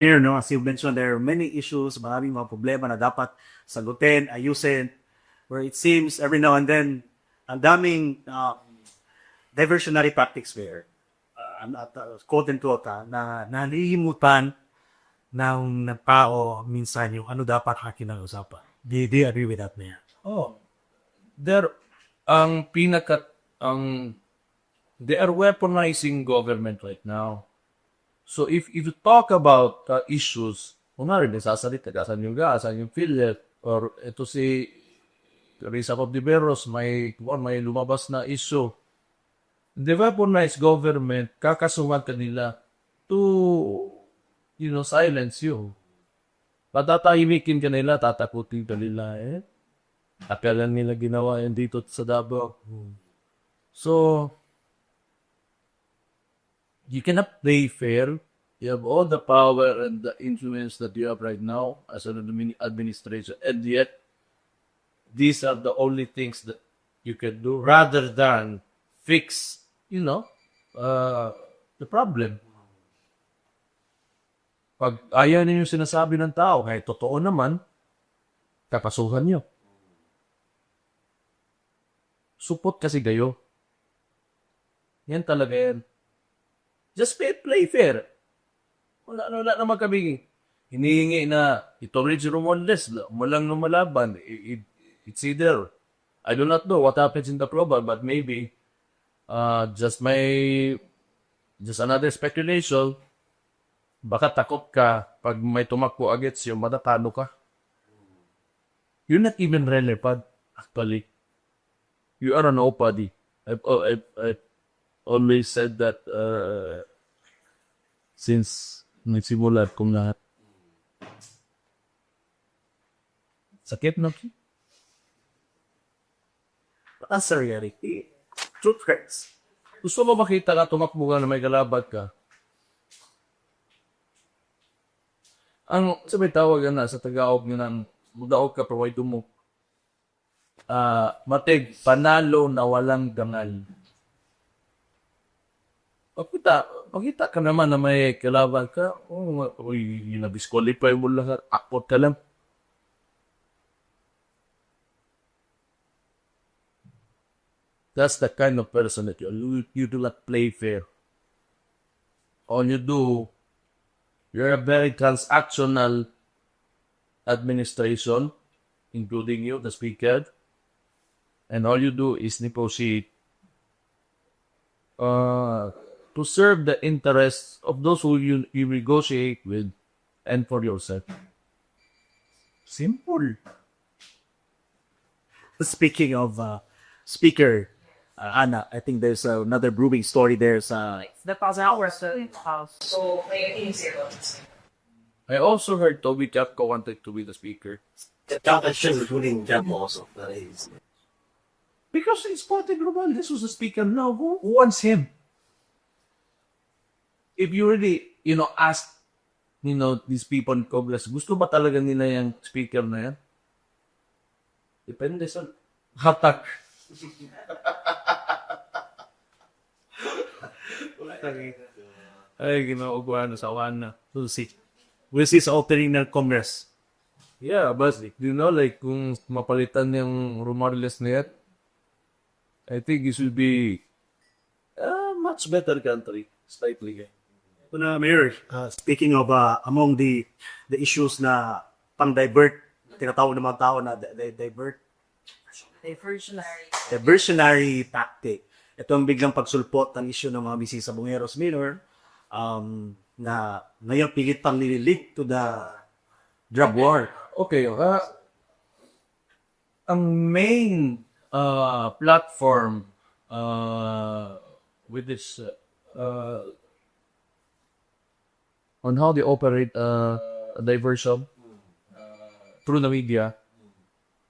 here, no, as you mentioned, there are many issues, maraming mga problema na dapat sagutin, ayusin, where it seems every now and then, ang daming um, diversionary practices there. Uh, not, uh, quote and quote, ah, na nalilimutan ng ng tao minsan yung ano dapat akin ang usapan. Do you agree with that, Mayor? Oh, there, ang pinaka, ang, they are weaponizing government right now. So if, if you talk about uh, issues, kunwari, nasasalita ka, asan yung gas, asan yung Philip, or ito si Teresa Cobdiveros, may, kuwan, may lumabas na issue. The weaponized government, kakasuhan ka nila to, you know, silence you. Patatahimikin ka nila, tatakutin ka nila, eh. Akala nila ginawa yan dito sa Davao. So, you cannot play fair. You have all the power and the influence that you have right now as an admin- administration, and yet these are the only things that you can do rather than fix, you know, uh, the problem. Pag ayaw ninyo sinasabi ng tao, kahit totoo naman, kakasuhan nyo. Supot kasi kayo. Yan talaga yan. Just play, play fair. Wala, wala naman kami hinihingi na ito si Romualdez, walang lumalaban. I- i- it's either, I do not know what happens in the program, but maybe uh, just my, just another speculation, baka takot ka pag may tumakbo against you, matatalo ka. You're not even relevant, actually. You are a nobody. I've, oh, I've, I've always said that uh, since nagsimula kong lahat. Sakit na. But that's the reality. Truth hurts. Gusto mo makita ka, tumakbo ka na may galabad ka. Ang sabi tawag na sa Tagalog nga ng mudaog ka provide mo. Ah, matig panalo na walang dangal. Pakita, pakita ka naman na may kalaban ka. Oh, uy, na-disqualify mo lang. Akot ka. That's the kind of person that you, you do not play fair. All you do, you're a very transactional administration, including you, the speaker, and all you do is negotiate uh, to serve the interests of those who you, you negotiate with and for yourself. Simple. Speaking of uh, speaker, uh, Anna, I think there's another brewing story there sa The thousand hours sa house. So, may can you say about? I also heard Toby Chapko wanted to be the speaker. Dapat siya including Jam also. That is. Because it's Sporting Global, this was the speaker now. Who, who wants him? If you really, you know, ask, you know, these people in Congress, gusto ba talaga nila yung speaker na yan? Depende sa hatak. ay ginauguan na sa na. We'll see. We'll see sa opening ng Congress. Yeah, but you know, like, kung mapalitan yung Romariles na yan, I think it should be a much better country, slightly. Una, Mayor, uh, speaking of uh, among the the issues na pang-divert, tinatawag ng mga tao na di- di- divert, Diversionary. diversionary tactic. Ito ang biglang pagsulpot ng issue ng mga misi sa Bungeros Minor um, na ngayon pilit pang nililig to the drug war. Okay, uh, ang main uh, platform uh, with this uh, uh, on how they operate uh, diversion through the media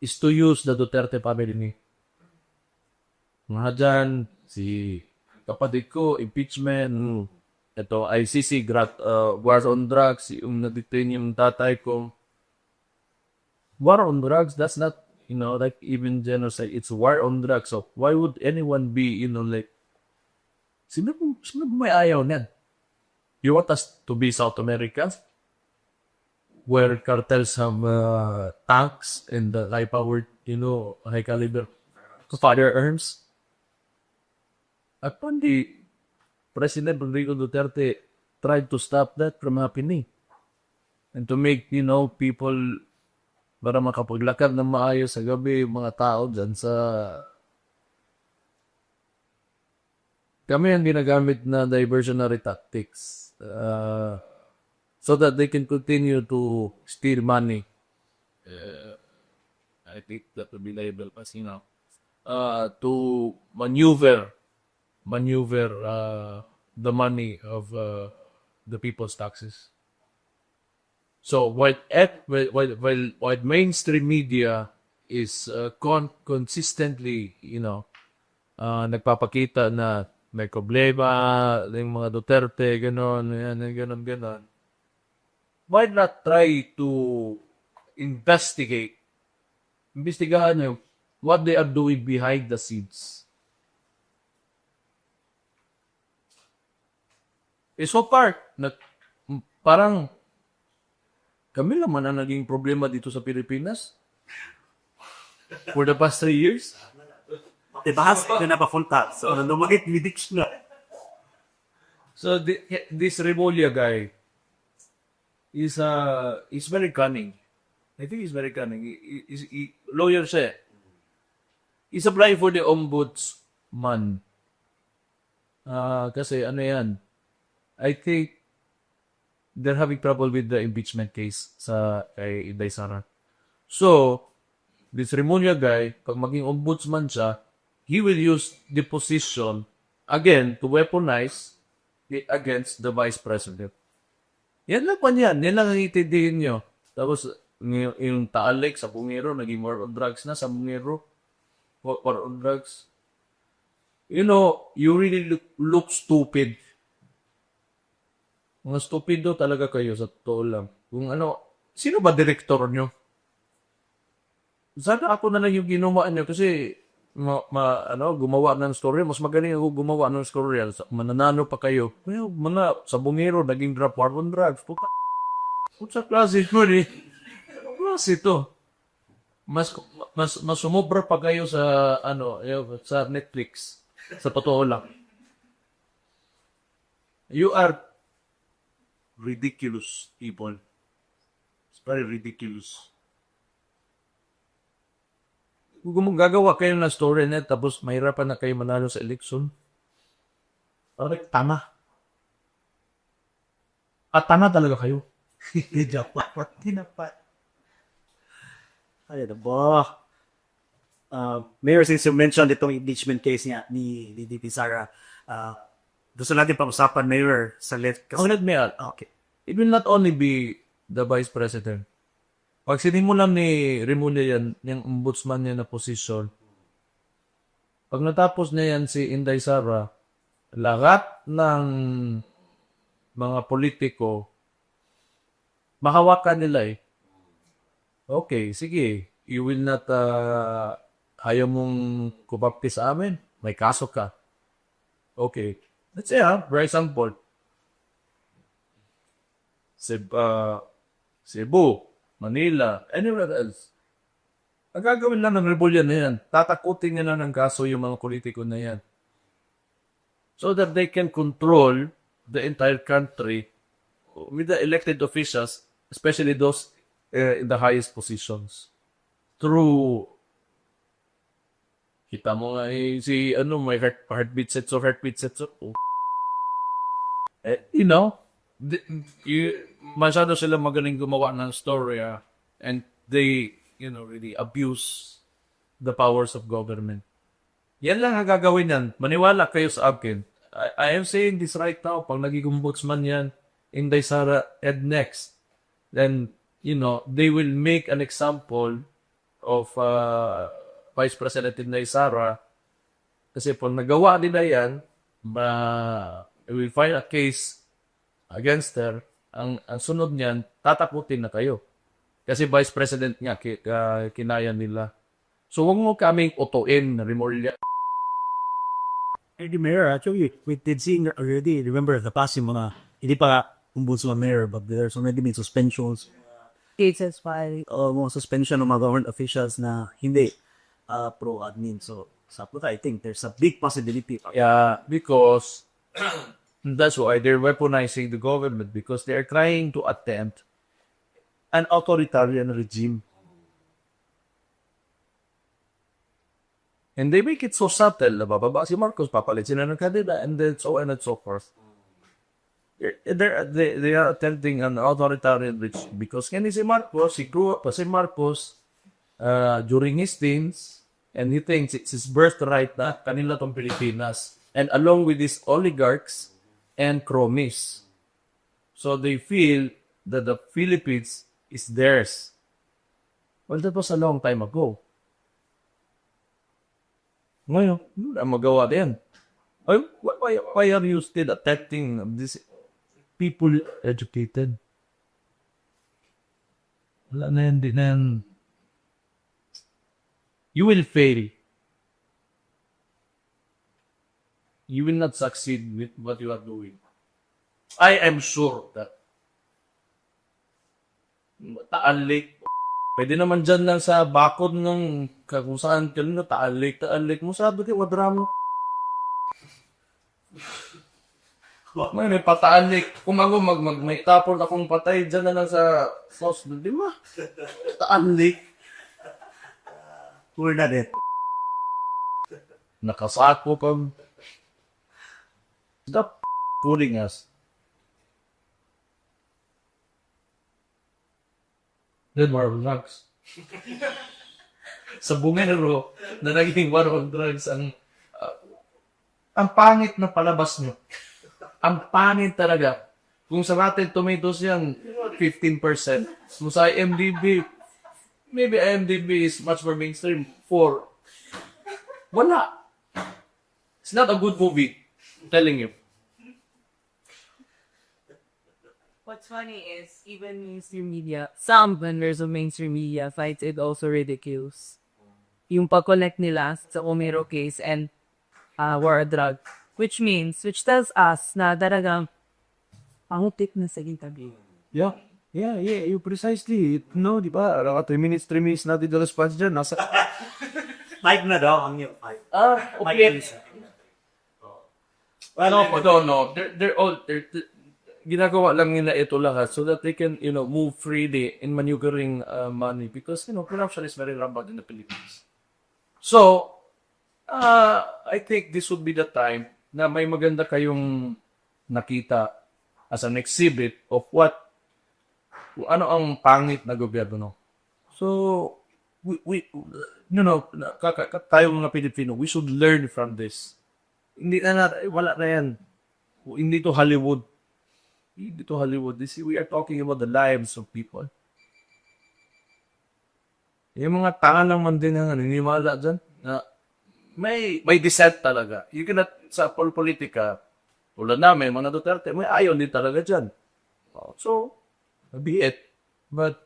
is to use the Duterte family. Mga dyan, si kapatid ko, impeachment, ito, ICC, grat, uh, war on drugs, yung na-detain yung tatay ko, war on drugs, that's not, you know, like even genocide. It's war on drugs. So why would anyone be, you know, like, sino, sino may ayaw niyan? You want us to be South Americans? where cartels have uh, tanks and uh, high-powered, you know, high-caliber firearms. At the President Rodrigo Duterte tried to stop that from happening. And to make, you know, people para makapaglakad ng maayos sa gabi mga tao dyan sa kami ang ginagamit na diversionary tactics uh, so that they can continue to steal money. Uh, I think that would be labeled as, you know, uh, to maneuver, maneuver uh, the money of uh, the people's taxes. So while at while while, while, mainstream media is uh, con- consistently, you know, uh, nagpapakita na may problema, yung mga Duterte, gano'n, yan, gano'n, gano'n. Why not try to investigate, investigahan nyo what they are doing behind the scenes? Eh, so far, nag, parang kami naman ang naging problema dito sa Pilipinas for the past three years. Tibahas na napapunta. So, nanumahit ni na. So the, this Remolia guy is uh is very cunning. I think he's very cunning. He, he, he, he- lawyer siya. eh. He's applying for the ombudsman. Ah, kasi ano yan? I think they're having trouble with the impeachment case sa kay Inday Sara. So, this Remulla guy, pag maging ombudsman siya, he will use the position again to weaponize it against the vice president. Yan lang pa yan. Yan lang ang itindihin nyo. Tapos, yung, Taalik sa Bungero, naging war on drugs na sa Bungero. War on drugs. You know, you really look, look stupid. Mga stupido talaga kayo sa totoo lang. Kung ano, sino ba direktor nyo? Sana ako na lang yung ginawa nyo kasi ma, ma- ano, gumawa ng story. Mas magaling ako gumawa ng story. Sa- Mananano pa kayo. Well, mga sa bungero, naging drop war on drugs. Puta, puta klase mo ni. Ano klase to? Mas, mas, mas sumobra pa kayo sa, ano, sa Netflix. Sa totoo lang. You are ridiculous people. It's very ridiculous. Kung gagawa kayo ng story net tapos mahirapan na kayo manalo sa election, parang tama. At tama talaga kayo. Lang. Tinapat. Ay, ano ba? Uh, Mayor, since you mentioned itong impeachment case niya ni, ni DP Sara, uh, gusto natin pag-usapan, Mayor, sa left. Ang nagmayal, okay. it will not only be the vice president. Pag sinimulan ni Remulla yan, yung ombudsman niya na posisyon, pag natapos niya yan si Inday Sara, lahat ng mga politiko, mahawakan nila eh. Okay, sige. You will not, uh, ayaw mong kumapti sa amin, may kaso ka. Okay. Let's say, ah, for example, Ceb- uh, Cebu, Manila, anywhere else. Ang gagawin lang ng rebellion na yan, tatakutin nila ng kaso yung mga politiko na yan. So that they can control the entire country with the elected officials, especially those uh, in the highest positions. Through Kita mo nga eh, si ano, may heart, heartbeat sensor, heartbeat sensor. Oh. Eh, you know, the, you, masyado sila magaling gumawa ng story ah, and they, you know, really abuse the powers of government. Yan lang ang gagawin yan. Maniwala kayo sa akin. I, I am saying this right now. Pag naging ombudsman yan, Inday Sara, and next, then, you know, they will make an example of uh, Vice President Inday Sara. Kasi pag nagawa nila yan, ma, we will find a case against her, ang, ang sunod niyan, tatakutin na kayo. Kasi Vice President nga, ki, ka- kinaya nila. So, huwag mo kaming utuin, Rimorlia. Hey, Mayor, actually, we did see already, remember, the past yung mga, hindi pa ombudsman mayor, but there's already been suspensions, cases filed. uh, mga suspension ng mga government officials na hindi uh, pro-admin. So, sa I think there's a big possibility. Yeah, because that's why they're weaponizing the government because they're trying to attempt an authoritarian regime. And they make it so subtle na bababa si Marcos, papalit sila ng kanila, and then so on and so forth. They're, they, they are attempting an authoritarian regime because kani si Marcos, he grew up si Marcos uh, during his teens, and he thinks it's his birthright na kanila tong Pilipinas. And along with these oligarchs and cronies. So they feel that the Philippines is theirs. Well, that was a long time ago. Ngayon, wala magawa din. Why, why, why are you still attacking these people educated? Wala na yan, di. You will fail. You will not succeed with what you are doing. I am sure that Taal Lake, pwede naman dyan lang sa bakod ng kung saan ka na Taal Lake, Taal Lake mo, sabi ka, wadramo. May may pataan Lake. Kung ako mag, mag, may tapon akong patay dyan na lang sa sauce, di ba? Taal Lake. We're not it. nakasako pag stop fooling us. Then on drugs. sa bungero na naging war on drugs ang ah, ang pangit na palabas nyo. Ang pangit talaga. Kung sa Rotten Tomatoes yan, 15%. Kung sa IMDb, maybe IMDb is much more mainstream. 4. Wala. It's not a good movie. I'm telling you. What's funny is even mainstream media, some vendors of mainstream media finds it also ridiculous. Yung pag-connect nila sa Omero case and uh, war drug. Which means, which tells us na talagang pangutik na sa tabi. Yeah. Yeah, yeah, you precisely. No, di ba? Naka 3 minutes, 3 minutes natin the response dyan. Nasa... Mike na daw ang iyo. Mike. Ah, Mike okay. Lisa. no, no, no. They're, they're all, they're, they're- ginagawa lang nila ito lahat so that they can, you know, move freely in maneuvering uh, money because, you know, corruption is very rampant in the Philippines. So, uh, I think this would be the time na may maganda kayong nakita as an exhibit of what, ano ang pangit na gobyerno. No? So, we, we you know, tayo mga Pilipino, we should learn from this. Hindi na, na wala na yan. Hindi to Hollywood. Hindi to Hollywood. This, we are talking about the lives of people. Yung mga tanga lang man din ang naniniwala dyan na may may dissent talaga. You cannot, sa pol politika, tulad namin, mga Duterte, may ayaw din talaga dyan. Oh, So, be it. But,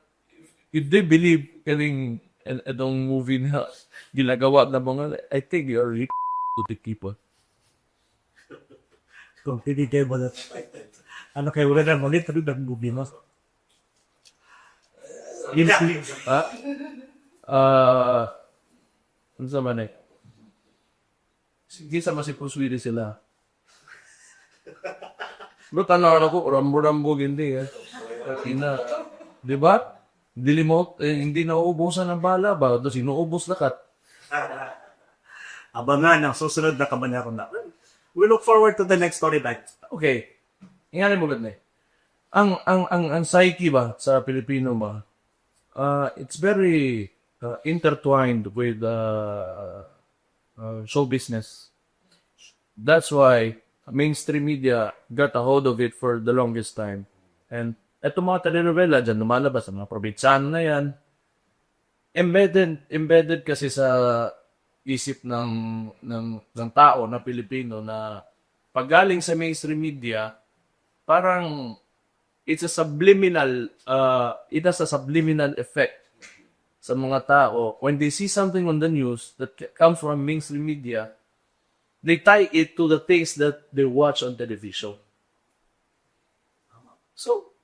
if they believe kaning and itong movie na ginagawa ng mga, I think you're really to the people. Completely mo Ano wala na ulit pero ng movie mo. Yun Ha? Ah, ano sa man eh? Sige sa masipuswiri sila. Bro, tanaw ako, rambo-rambo hindi eh. Ina, di ba? Dili mo, eh, hindi nauubusan ng bala ba? Tapos inuubos na kat. Abangan ang susunod na kabanya ko na. We look forward to the next storyline. Okay. Ingatan mo ganda eh. Ang, ang, ang, ang psyche ba sa Pilipino ba, uh, it's very uh, intertwined with uh, uh, show business. That's why mainstream media got a hold of it for the longest time. And eto mga telenovela dyan, lumalabas, ang mga probinsyano na yan, embedded, embedded kasi sa isip ng, ng, ng tao na Pilipino na pag galing sa mainstream media, parang it's a subliminal, uh, it has a subliminal effect sa mga tao. When they see something on the news that comes from mainstream media, they tie it to the things that they watch on television. So,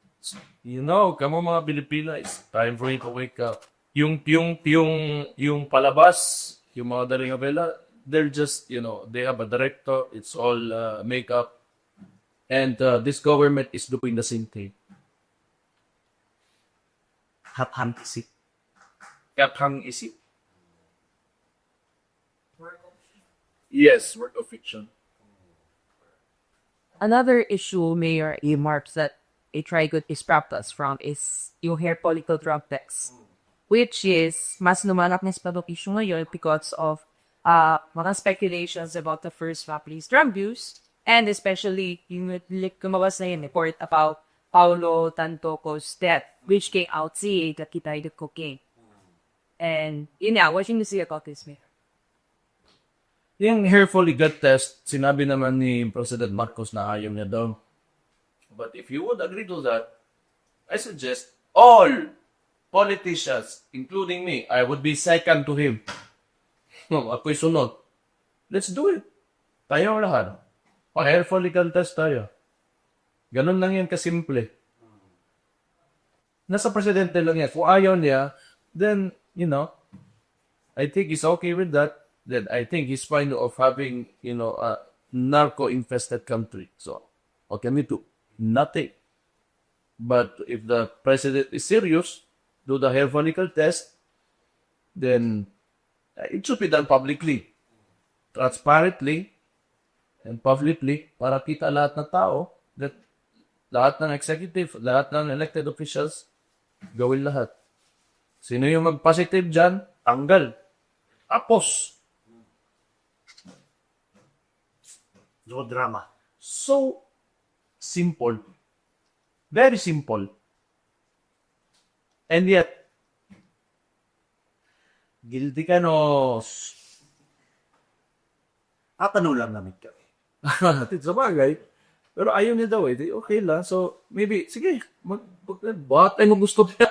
You know, kamo mga Pilipino, it's time for you to wake up. Yung, yung, yung, yung palabas, yung mga Daringabela, they're just, you know, they have a director, it's all uh, makeup. And uh, this government is doing the same thing. Hap-ham isip. Kathang isip. Yes, work of fiction. Another issue Mayor remarks that a trigood is practiced from is yung hair follicle drug test. Which is, mas lumalaki pa itong issue ngayon because of uh, mga speculations about the first family's drug use and especially yung like, kumabas na yun report about Paulo Tantoco's death which came out see that he died of cocaine. And yun nga, what you see about this, Mayor? Yung hair follicle test, sinabi naman ni President Marcos na ayaw niya daw. But if you would agree to that, I suggest all politicians, including me, I would be second to him. No, ako'y sunod. Let's do it. Tayo lahat. O hair follicle test tayo. Ganun lang yan kasimple. Nasa presidente lang yan. Kung ayaw niya, then, you know, I think he's okay with that. Then I think he's fine of having, you know, a narco-infested country. So, what can we? Nothing. But if the president is serious, do the hair follicle test, then it should be done publicly, transparently, and publicly para kita lahat ng tao that lahat ng executive, lahat ng elected officials, gawin lahat. Sino yung mag-positive dyan? Tanggal. Tapos. No drama. So simple. Very simple. And yet, guilty ka no. At ano lang namin kami. Hatid sa bagay. Pero ayaw niya daw eh. Okay lang. So, maybe, sige, mag, mag, tayo mo gusto niya?